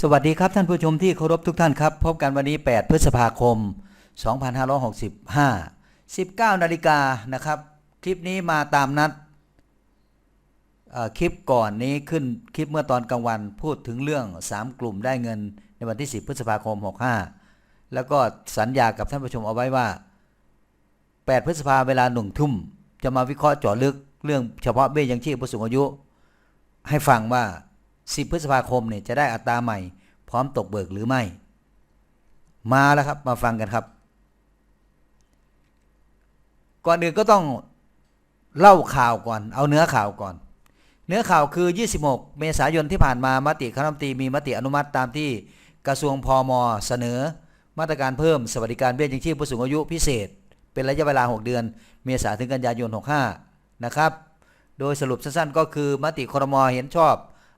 สวัสดีครับท่านผู้ชมที่เคารพทุกท่านครับ พบกันวันนี้ 8 พฤษภาคม 2565 19นาฬิกานะครับ คลิปนี้มาตามนัดคลิปก่อนนี้ขึ้นคลิปเมื่อตอนกลางวันพูดถึงเรื่อง 3 กลุ่มได้เงินในวันที่ 10 พฤษภาคม 65 แล้วก็สัญญากับท่านผู้ชมเอาไว้ว่า 8 พฤษภาเวลาหนึ่งทุ่ม จะมาวิเคราะห์เจาะลึกเรื่องเฉพาะเบี้ยยังชีพผู้สูงอายุ ให้ฟังว่า 10 พฤษภาคมเนี่ยจะได้อัตราใหม่ พร้อมตกเบิกหรือไม่ มาแล้วครับมาฟังกันครับ ก่อนอื่นก็ต้องเล่าข่าวก่อน เอาเนื้อข่าวก่อน เนื้อข่าวคือ 26 เมษายนที่ผ่านมามติคณะรัฐมนตรีมีมติอนุมัติตามที่กระทรวงพมเสนอ มาตรการเพิ่มสวัสดิการเบี้ยยังชีพผู้สูงอายุพิเศษ เป็นระยะเวลา 6 เดือน เมษายนถึงกันยายน 65 นะครับ โดยสรุปสั้นๆก็คือมติครมเห็นชอบ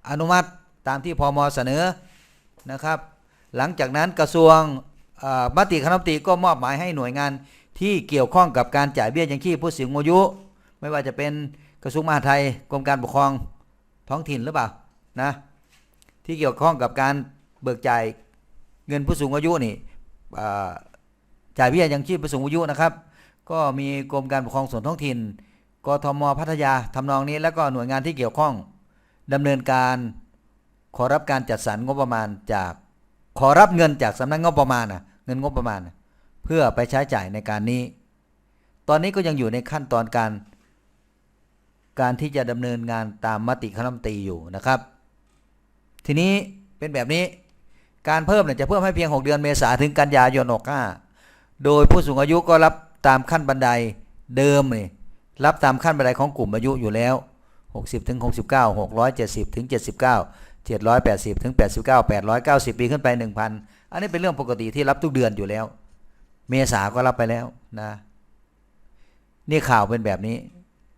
อนุมัติตามที่พมเสนอนะครับ หลังจากนั้นกระทรวงมติคณะมตรีก็มอบหมายให้หน่วยงานที่เกี่ยวข้องกับการจ่ายเบี้ยยังชีพผู้สูงอายุ ไม่ว่าจะเป็นกระทรวงมหาดไทยกรมการปกครองท้องถิ่นหรือเปล่านะที่เกี่ยวข้องกับการเบิกจ่ายเงินผู้สูงอายุนี่จ่ายเบี้ยยังชีพผู้สูงอายุนะครับ ก็มีกรมการปกครองส่วนท้องถิ่นกทมพัทยาทำนองนี้แล้วก็หน่วยงานที่เกี่ยวข้อง ดำเนินการขอรับการจัดสรรงบประมาณจากขอรับเงินจากสำนักงบประมาณนะเงินงบประมาณนะเพื่อไปใช้จ่ายในการนี้ ตอนนี้ก็ยังอยู่ในขั้นตอนการ การที่จะดำเนินงานตามมติคณะรัฐมนตรีอยู่นะครับ ทีนี้เป็นแบบนี้การเพิ่มเนี่ยจะเพิ่มให้เพียง 6 เดือนเมษาถึงกันยายน65โดยผู้สูงอายุก็รับตามขั้นบันไดเดิมนี่รับตามขั้นบันไดของกลุ่มอายุอยู่แล้ว 60ถึง69 670ถึง79 780ถึง89 890 ปีขึ้นไป 1,000 อันนี้เป็นเรื่องปกติที่รับทุกเดือนอยู่แล้ว เมษาก็รับไปแล้วนะ นี่ข่าวเป็นแบบนี้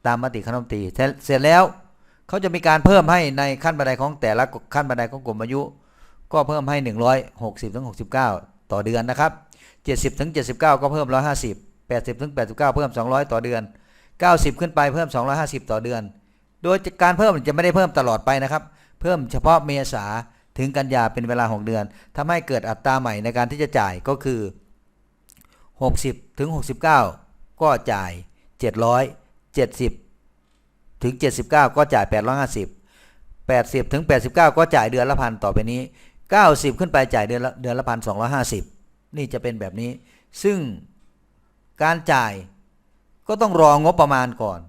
ตามมติคณะรัฐมนตรีเสร็จเสร็จแล้วเขาจะมีการเพิ่มให้ในขั้นบันไดของแต่ละขั้นบันไดของกลุ่มอายุ ก็เพิ่มให้ 160ถึง69 ต่อเดือนนะครับ 70ถึง79 ก็เพิ่ม 150 80ถึง89 เพิ่ม 200 ต่อเดือน 90 ขึ้นไปเพิ่ม 250 ต่อเดือน โดยการเพิ่มจะไม่ได้เพิ่มตลอดไปนะครับ เพิ่มเฉพาะเมษาถึงกันยาเป็นเวลา 6 เดือนทำให้เกิดอัตราใหม่ในการที่จะจ่ายก็คือ 60ถึง69 ก็จ่าย 770 ถึง 79 ก็จ่าย 850 80ถึง89 ก็จ่ายเดือนละพันต่อไปนี้ 90 ขึ้นไปจ่ายเดือนละเดือนละพัน250 นี่จะเป็นแบบนี้ ซึ่งการจ่ายก็ต้องรองบประมาณก่อน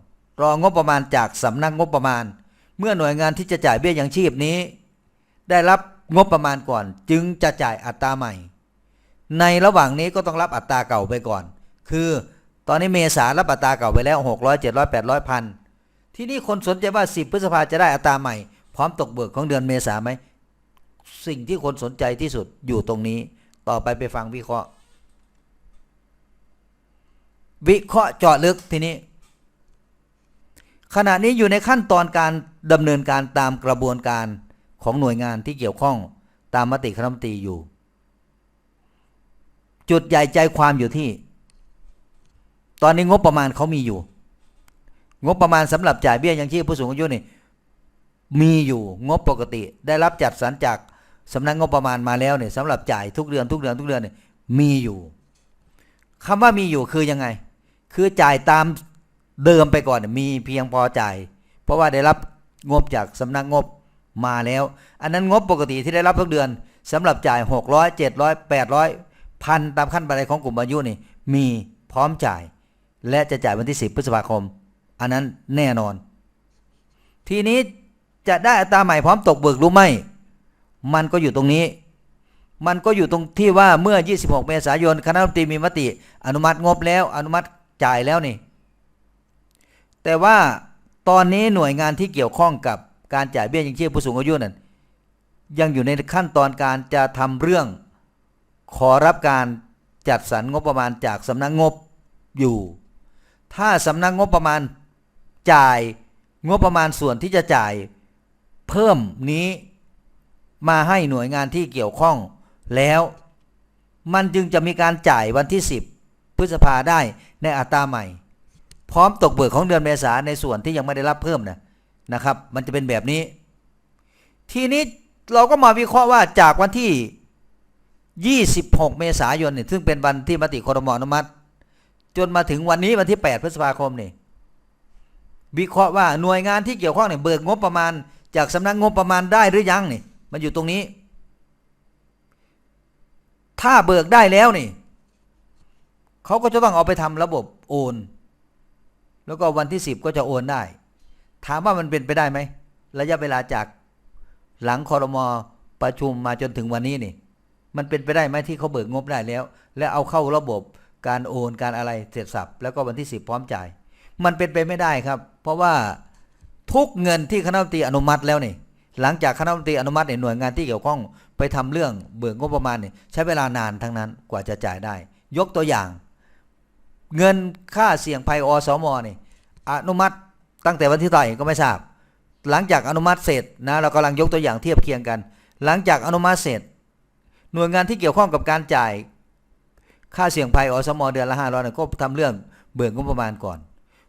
รองบประมาณจากสำนักงบประมาณ เมื่อหน่วยงานที่จะจ่ายเบี้ยยังชีพนี้ ได้รับงบประมาณก่อนจึงจะจ่ายอัตราใหม่ ในระหว่างนี้ก็ต้องรับอัตราเก่าไปก่อน คือตอนนี้เมษารับอัตราเก่าไปแล้ว 600 700 800พันที่นี่คนสนใจว่า 10 พฤษภาจะได้อัตราใหม่ พร้อมตกเบิกของเดือนเมษาไหมสิ่งที่คนสนใจที่สุดอยู่ตรงนี้ ต่อไปไปฟังวิเคราะห์ วิเคราะห์เจาะลึกทีนี้ ขณะนี้อยู่ในขั้นตอนการดำเนินการตามกระบวนการของหน่วยงานที่เกี่ยวข้องตามมติคณะมนตรีอยู่ จุดใหญ่ใจความอยู่ที่ ตอนนี้งบประมาณเขามีอยู่ งบประมาณสำหรับจ่ายเบี้ยยังชีพผู้สูงอายุนี่มีอยู่งบปกติ ได้รับจัดสรรจากสำนักงบประมาณมาแล้วเนี่ยสำหรับจ่ายทุกเดือนทุกเดือนทุกเดือนเนี่ยมีอยู่คำว่ามีอยู่คือยังไง คือจ่ายตาม เดิมไปก่อนเนี่ยมีเพียงพอจ่ายเพราะว่าได้รับงบจากสำนักงบมาแล้ว อันนั้นงบปกติที่ได้รับทุกเดือนสำหรับจ่าย 600 700 800พันตามขั้นบันไดของกลุ่มอายุนี่มีพร้อมจ่าย และจะจ่ายวันที่ 10 พฤษภาคม อันนั้นแน่นอน ทีนี้จะได้อัตราใหม่พร้อมตกเบิกรือไหมมันก็อยู่ตรงนี้ มันก็อยู่ตรงที่ว่าเมื่อ 26 เมษายนคณะรัฐมนตรีมีมติ อนุมัติงบแล้ว อนุมัติจ่ายแล้วนี่ แต่ว่าตอนนี้หน่วยงานที่เกี่ยวข้องกับการจ่ายเบี้ยยังชีพผู้สูงอายุนั้นยังอยู่ในขั้นตอนการจะทำเรื่อง ขอรับการจัดสรรงบประมาณจากสำนักงบอยู่ ถ้าสำนักงบประมาณจ่ายงบประมาณส่วนที่จะจ่ายเพิ่มนี้มาให้หน่วยงานที่เกี่ยวข้องแล้วมันจึงจะมีการจ่ายวันที่ 10 พฤษภาได้ในอัตราใหม่ พร้อมตกเบิกของเดือนเมษาในส่วนที่ยังไม่ได้รับเพิ่มนะนะครับ มันจะเป็นแบบนี้ ทีนี้เราก็มาวิเคราะห์ว่าจากวันที่ 26 เมษายนเนี่ยซึ่งเป็นวันที่มติครมอนุมัติ จนมาถึงวันนี้วันที่ 8 พฤษภาคมนี่วิเคราะห์ว่าหน่วยงานที่เกี่ยวข้องเนี่ยเบิกงบประมาณ จากสำนักงบประมาณได้หรือยังนี่มันอยู่ตรงนี้ ถ้าเบิกได้แล้วนี่เขาก็จะต้องเอาไปทำระบบโอน แล้วก็วันที่ 10 ก็จะโอนได้ ถามว่ามันเป็นไปได้ไหม ระยะเวลาจากหลังคอรมอประชุมมาจนถึงวันนี้นี่ มันเป็นไปได้ไหมที่เขาเบิกงบได้แล้ว และเอาเข้าระบบการโอนการอะไรเสร็จสับแล้วก็วันที่ 10 พร้อมจ่าย มันเป็นไปไม่ได้ครับ เพราะว่าทุกเงินที่คณะรัฐมนตรีอนุมัติแล้วนี่หลังจากคณะรัฐมนตรีอนุมัติเนี่ยหน่วยงานที่เกี่ยวข้องไปทำเรื่องเบิกงบประมาณเนี่ยใช้เวลานานทั้งนั้นกว่าจะจ่ายได้ ยกตัวอย่าง เงินค่าเสี่ยงภัยอสมนี่อนุมัติตั้งแต่วันที่เท่าไหร่ก็ไม่ทราบ หลังจากอนุมัติเสร็จนะเรากำลังยกตัวอย่างเทียบเคียงกัน หลังจากอนุมัติเสร็จ หน่วยงานที่เกี่ยวข้องกับการจ่าย ค่าเสี่ยงภัยอสมเดือนละห้าร้อยก็ทำเรื่องเบิกงบประมาณก่อน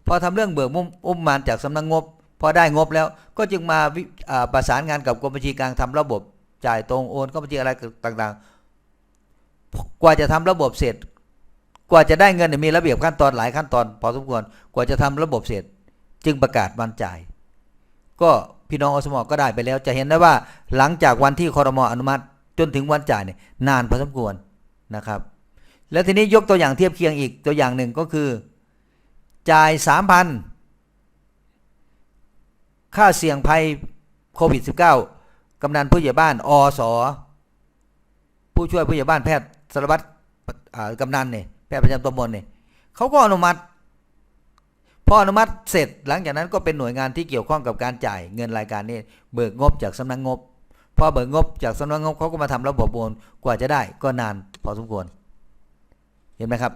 พอทำเรื่องเบิกงบประมาณจากสำนักงบ พอได้งบแล้วก็จึงมาประสานงานกับกรมบัญชีกลางทำระบบจ่ายตรงโอนเข้าบัญชีอะไรต่างๆ กว่าจะทำระบบเสร็จ กว่าจะได้เงินเนี่ยมีระเบียบขั้นตอนหลายขั้นตอนพอสมควรกว่าจะทำระบบเสร็จ จึงประกาศวันจ่าย ก็พี่น้องอสมก็ได้ไปแล้ว จะเห็นได้ว่าหลังจากวันที่คอรมออนุมัติจนถึงวันจ่ายเนี่ยนานพอสมควรนะครับ แล้วทีนี้ยกตัวอย่างเทียบเคียงอีกตัวอย่างหนึ่งก็คือ จ่ายสามพันค่าเสี่ยงภัยโควิด -19 กำนันผู้ใหญ่บ้านอสผู้ช่วยผู้ใหญ่บ้านแพทย์สารวัตรกำนันเนี่ย ทย์ประจำตำบลเนี่ยเขาก็อนุมัติ พออนุมัติเสร็จหลังจากนั้นก็เป็นหน่วยงานที่เกี่ยวข้องกับการจ่ายเงินรายการนี้เบิกงบจากสำนักงบพอเบิกงบจากสำนักงบเขาก็มาทำระบบโอนกว่าจะได้ก็นานพอสมควร เห็นไหมครับ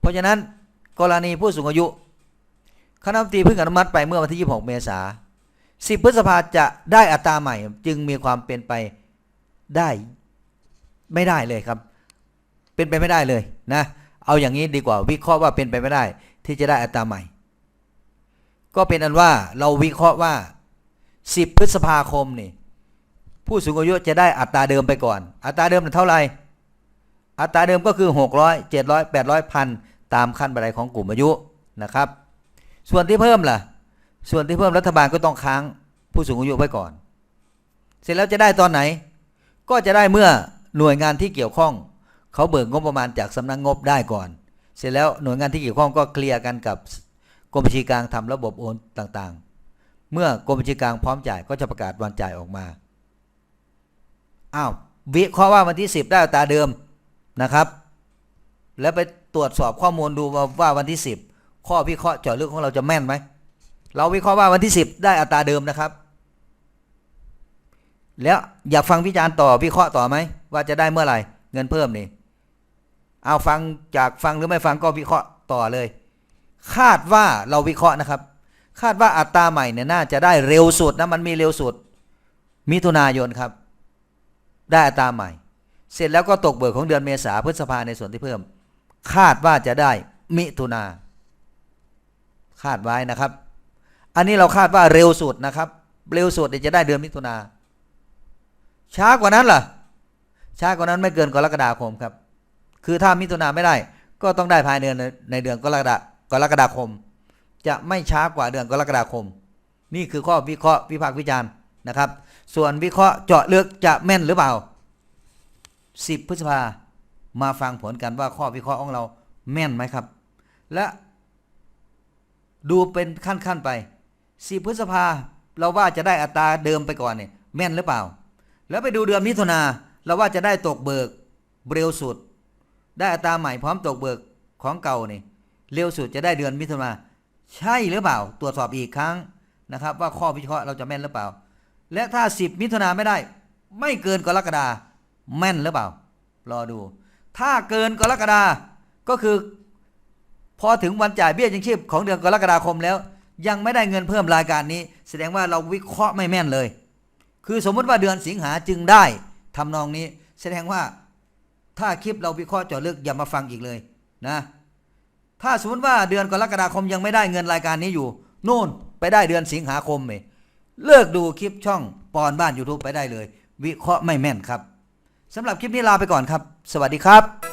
เพราะฉะนั้นกรณีผู้สูงอายุคณะรัฐมนตรีเพิ่งอนุมัติไปเมื่อวันที่ 26 เมษา10 พฤษภาจะได้อัตราใหม่ จึงมีความเป็นไปได้ไม่ได้เลยครับ เป็นไปไม่ได้เลยนะ เอาอย่างนี้ดีกว่าวิเคราะห์ว่าเป็นไปไม่ได้ ที่จะได้อัตราใหม่ ก็เป็นอันว่าเราวิเคราะห์ว่า 10 พฤษภาคมนี่ผู้สูงอายุจะได้อัตราเดิมไปก่อน อัตราเดิมเท่าไหร่อัตราเดิมก็คือ 600 700 800พันตามขั้นบันไดของกลุ่มอายุนะครับ ส่วนที่เพิ่มล่ะ ส่วนที่เพิ่มรัฐบาลก็ต้องค้างผู้สูงอายุไว้ก่อน เสร็จแล้วจะได้ตอนไหน ก็จะได้เมื่อหน่วยงานที่เกี่ยวข้อง เขาเบิกงบประมาณจากสำนักงบได้ก่อน เสร็จแล้วหน่วยงานที่เกี่ยวข้องก็เคลียร์กันกับกรมบัญชีกลางทำระบบโอนต่างๆ เมื่อกรมบัญชีกลางพร้อมจ่ายก็จะประกาศวันจ่ายออกมา อ้าววิเคราะห์ว่าวันที่ 10 ได้อัตราเดิมนะครับ แล้วไปตรวจสอบข้อมูลดูว่าว่าวันที่ 10 ข้อวิเคราะห์เจาะลึกของเราจะแม่นไหม เราวิเคราะห์ว่าวันที่ 10 ได้อัตราเดิมนะครับ แล้วอยากฟังวิจารณ์ต่อวิเคราะห์ต่อไหมว่าจะได้เมื่อไหร่เงินเพิ่มนี่ เอาฟังจากฟังหรือไม่ฟังก็วิเคราะห์ต่อเลย คาดว่าเราวิเคราะห์นะครับ คาดว่าอัตราใหม่เนี่ยน่าจะได้เร็วสุดนะมันมีเร็วสุด มิถุนายนครับ ได้อัตราใหม่ เสร็จแล้วก็ตกเบิกของเดือนเมษาพฤษภาในส่วนที่เพิ่ม คาดว่าจะได้มิถุนาคาดไว้นะครับ อันนี้เราคาดว่าเร็วสุดนะครับ เร็วสุดจะได้เดือนมิถุนาช้ากว่านั้นล่ะช้ากว่านั้นไม่เกินกรกฎาคมครับ คือถ้ามิถุนาไม่ได้ ก็ต้องได้ภายในในในเดือนกรกฎากรกฎาคม จะไม่ช้ากว่าเดือนกรกฎาคม นี่คือข้อวิเคราะห์วิพากษ์วิจารณ์นะครับ ส่วนวิเคราะห์เจาะลึกจะแม่นหรือเปล่า 10 พฤษภามาฟังผลกันว่าข้อวิเคราะห์ของเราแม่นไหมครับ และดูเป็นขั้นๆไป 10 พฤษภาเราว่าจะได้อัตราเดิมไปก่อนเนี่ยแม่นหรือเปล่า แล้วไปดูเดือนมิถุนาเราว่าจะได้ตกเบิกเร็วสุด ได้อัตราใหม่พร้อมตกเบิกของเก่านี่เร็วสุดจะได้เดือนมิถุนาใช่หรือเปล่า ตรวจสอบอีกครั้งนะครับ ว่าข้อวิเคราะห์เราจะแม่นหรือเปล่า และถ้า 10 มิถุนาไม่ได้ ไม่เกินกรกฎาแม่นหรือเปล่า รอดู ถ้าเกินกรกฎาก็คือ พอถึงวันจ่ายเบี้ยยังชีพของเดือนกรกฎาคมแล้ว ยังไม่ได้เงินเพิ่มรายการนี้ แสดงว่าเราวิเคราะห์ไม่แม่นเลย คือสมมติว่าเดือนสิงหาจึงได้ทำนองนี้ แสดงว่า ถ้าคลิปเราวิเคราะห์เจาะลึกอย่ามาฟังอีกเลยนะ ถ้าสมมติว่าเดือนกรกฎาคมยังไม่ได้เงินรายการนี้อยู่นู่นไปได้เดือนสิงหาคมเมเลิกดูคลิปช่องปอนบ้าน YouTube ไปได้เลย วิเคราะห์ไม่แม่นครับสำหรับคลิปนี้ลาไปก่อนครับ สวัสดีครับ